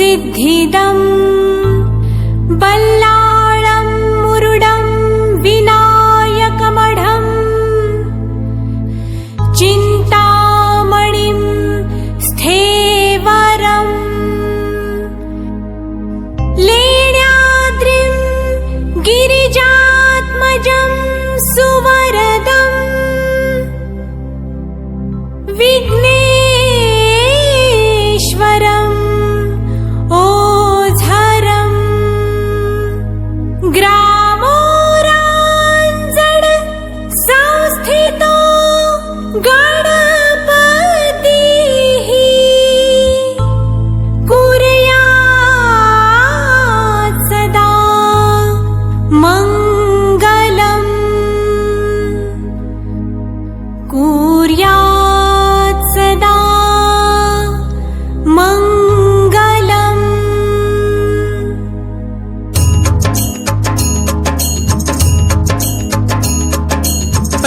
सिद्धिदम् बल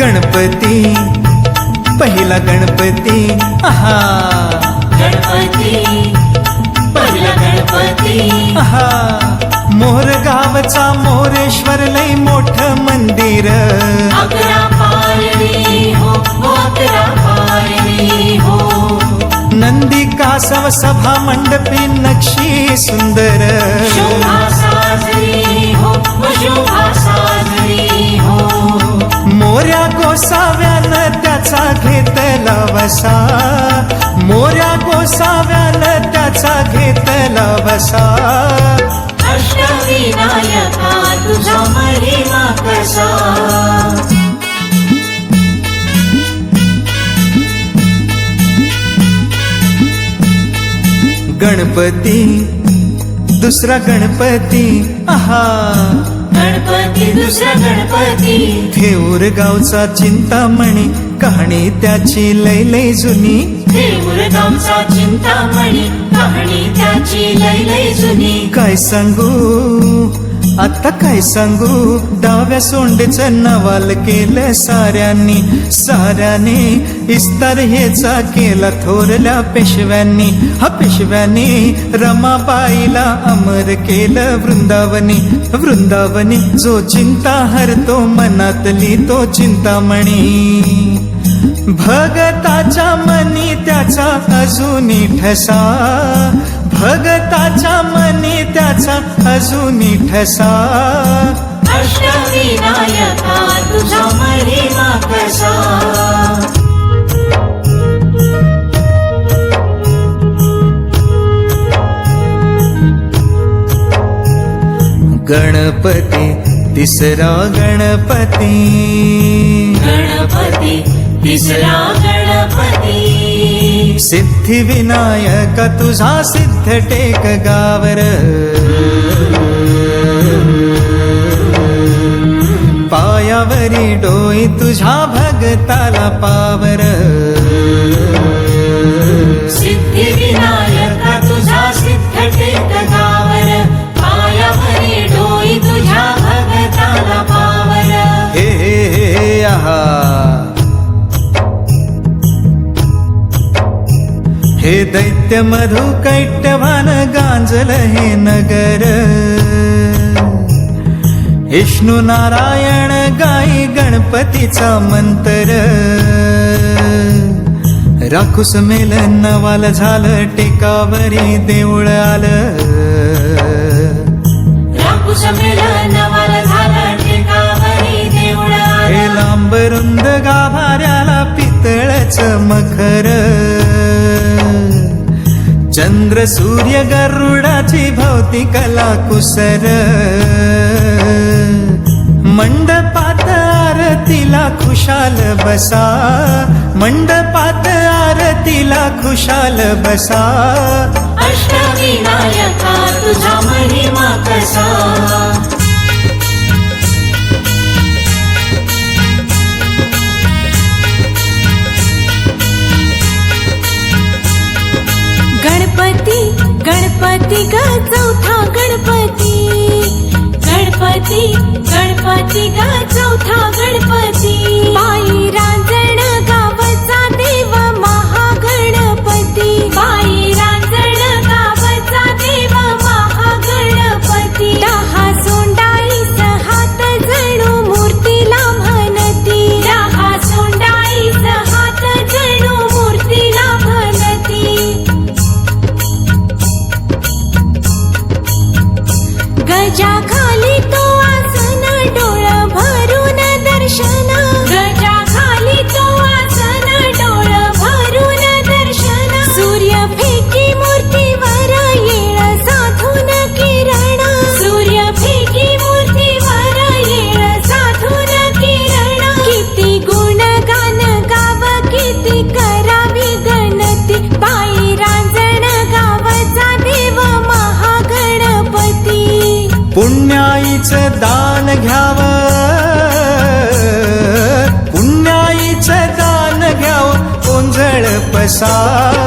गणपती पहिला गणपती आहा. गणपती पहिला गणपती. आहा. मोर गावचा मोरेश्वर लय मोठ मंदिर. हो हो हो. नंदी कासव सभा मंडपी नक्षी सुंदर. वसा मोऱ्या गोसाव्यानं त्याचा घेतला वसा अष्टविनायका तुझा महिमा कसा? गणपती दुसरा गणपती आहा. गणपती दुसरा गणपती. थेऊर गावचा चिंतामणी कहाणी त्याची लय लय जुनी. चिंतामणी कहाणी त्याची लय लय जुनी. काय सांगू? आता काय सांगू? डाव्या सोंडेचं नवाल केलं साऱ्यांनी. साऱ्याने इस्तार हेचा केला थोरल्या पेशव्यांनी. हा पेशव्यांनी रमाबाईला अमर केलं वृंदावनी. वृंदावनी जो चिंता हरतो मनातली तो चिंतामणी. भगताच्या मनी त्याचा अजूनी ठसा. भगताच्या मनी त्याचा अजूनी ठसा. अष्टविनायका तुझा महिमा कसा? गणपती तिसरा गणपती. गणपती तिसरा गणपती सिद्धी विनायक तुझा सिद्ध टेक गावर। पायावरी डोई तुझ्या भगताला पावर। सिद्धी विनायका हे दैत्य मधु कैटभान गांजल हे नगर. विष्णू नारायण गाई गणपतीचा मंत्र. राखूस मेल नवाल झालं टेकावरी देऊळ आलं. राकुश नवाल झाला टेकावरी देऊळ हे लांब रुंद गाभाऱ्याला पितळच मखर. चंद्र सूर्य गरुडाची भोवती कला कुसर मंडपात आरतीला खुशाल बसा. मंडपात आरतीला खुशाल बसा. अष्टविनायका तुझा महिमा कसा? सा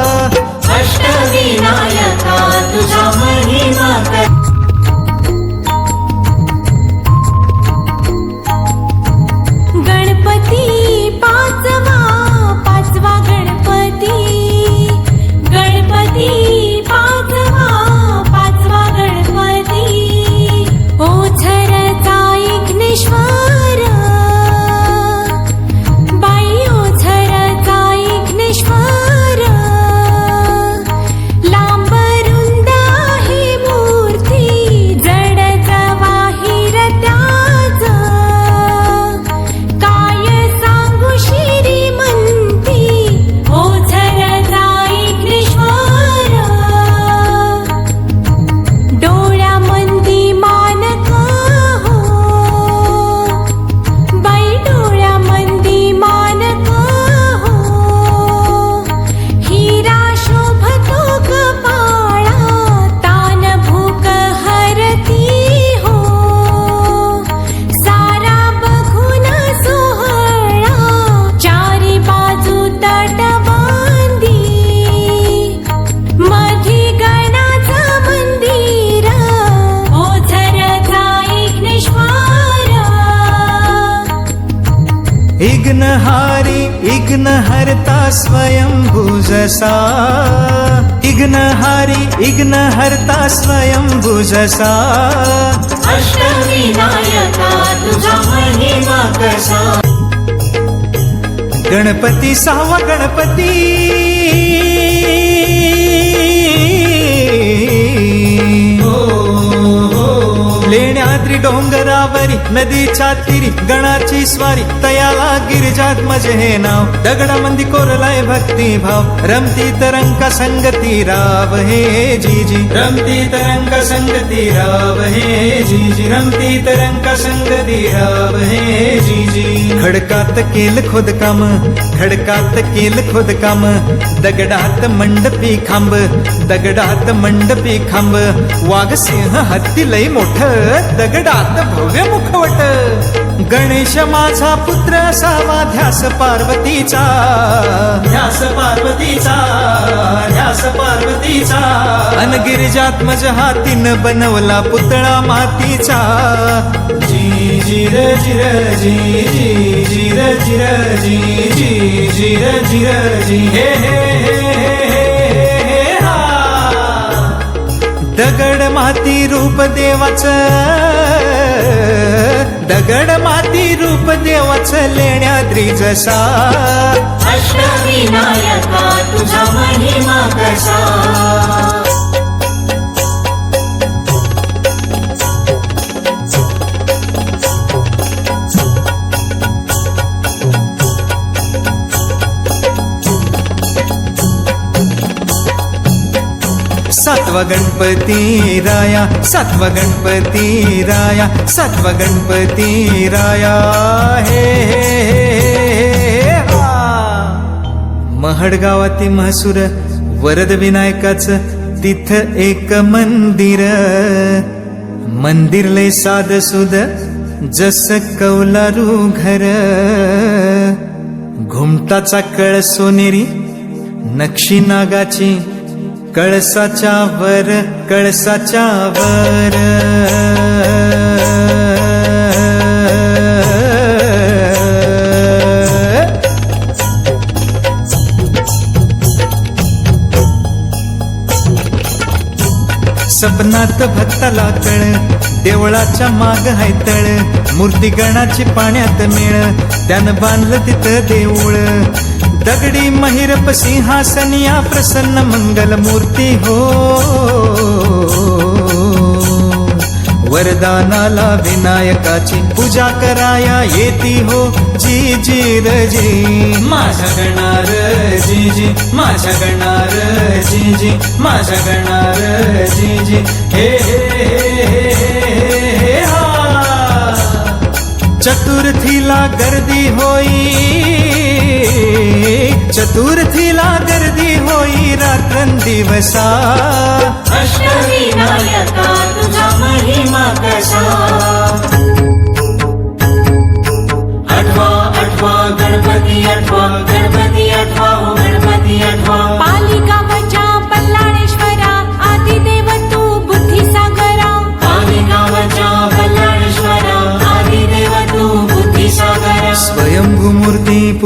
इग्नहारी इग्न हरता स्वयंभुजसा। इग्नहारी इग्न हरता स्वयंभुजसा अष्टविनायका तुझा महिमा कसा? गणपती सावा गणपती। डोंगरावरी नदीच्या तिरी गणाची स्वारी, तयाला गिरिजात मज़े हे नाव दगडामंदी कोरलाय भक्ती भाव, रमती तरंग संगती राव हे जीजी, रमती तरंग संगती राव हे जीजी, रमती तरंग संगती राव हे जीजी। खडकात केल खोदकाम खडकात केल खोदकाम दगडात मंडपी खांब, दगडात मंडपी खांब, वाघ सिंह हत्ती लय मोठ दगडात भव्य मुखवट. गणेश माझा पुत्र असावा ध्यास पार्वतीचा. ध्यास पार्वतीचा ध्यास पार्वतीचा. अन गिरिजात्मज हातीन बनवला पुतळा मातीचा. जी जिर जिर जी जी जिर जिर जी जी जिर जिर जी हे हा. दगड माती रूप देवाच. दगड माती रूप देवाच लेण्याद्री जसा अष्टविनायका तुझा महिमा कसा? सातवा गणपती राया सातवा गणपती राया सातवा गणपती राया. हे हे, हे, महसूर म्हसूर वरद विनायकाच तिथ एक मंदिर. मंदिर लय साध सुद जस कौलारू घर. घुमटाचा कळ सोनेरी नक्षी नागाची कळसाच्या वर कळसाच्या वर. सपनात भक्ताला कळ देवळाच्या माग हायतळ मूर्ती गणाची पाण्यात मेळ त्यानं बांधलं तिथं देऊळ. दगडी महिरप सिंहासनिया प्रसन्न मंगल मूर्ती हो वरदानाला विनायकाची पूजा कराया येती हो. जी जी रजी जी. माझ्या गणार जी जी. माझ्या गणार जी जी. माझ्या गणार जी जी. हे, हे, हे, हे, चतुर्थीला गर्दी होई चतुर्थीला गर्दी होई रात्रं दिवसा। अष्टमी नायका तुझा महिमा कसा। गर्दि चतुर् गणपती रावसा गणपती अवा गणपती अ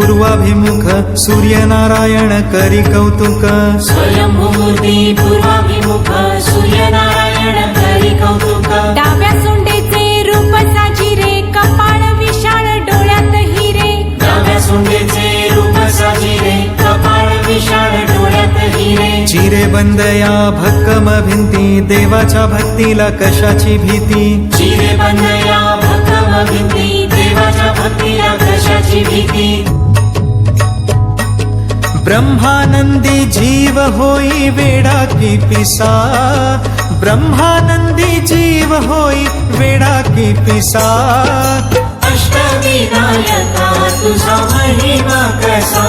पूर्वाभिमुख सूर्यनारायण करी कौतुक। स्वयंभूमूर्ती पूर्वाभिमुख सूर्यनारायण करी कौतुक। डाव्या सोंडेचे रूप साजिरे कपाळ विशाळ डोळ्यात हिरे। डाव्या सोंडेचे रूप साजिरे कपाळ विशाळ डोळ्यात हिरे। चिरे बंद या भक्कम भिंती देवाच्या भक्तीला कशाची भीती? चिरे बंदया भक्कम भिंती देवाच्या भक्तीला कशाची भीती? ब्रह्मानंदी जीव होई वेडा की पिसा। ब्रह्मानंदी जीव होई वेडा की पिसा। अष्टविनायका तुझा महिमा कसा।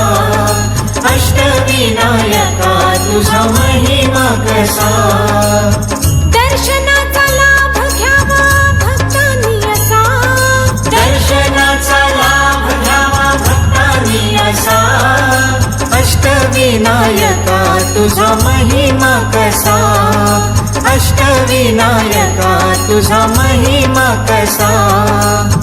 अष्टविनायका तुझा महिमा कसा। दर्शनाचा लाभ घ्यावा भक्तांनी असा। दर्शनाचा लाभ घ्यावा भक्तांनी असा अष्टविनायका तुझा महिमा कसा? अष्टविनायका तुझा महिमा कसा?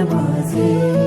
Yamazi.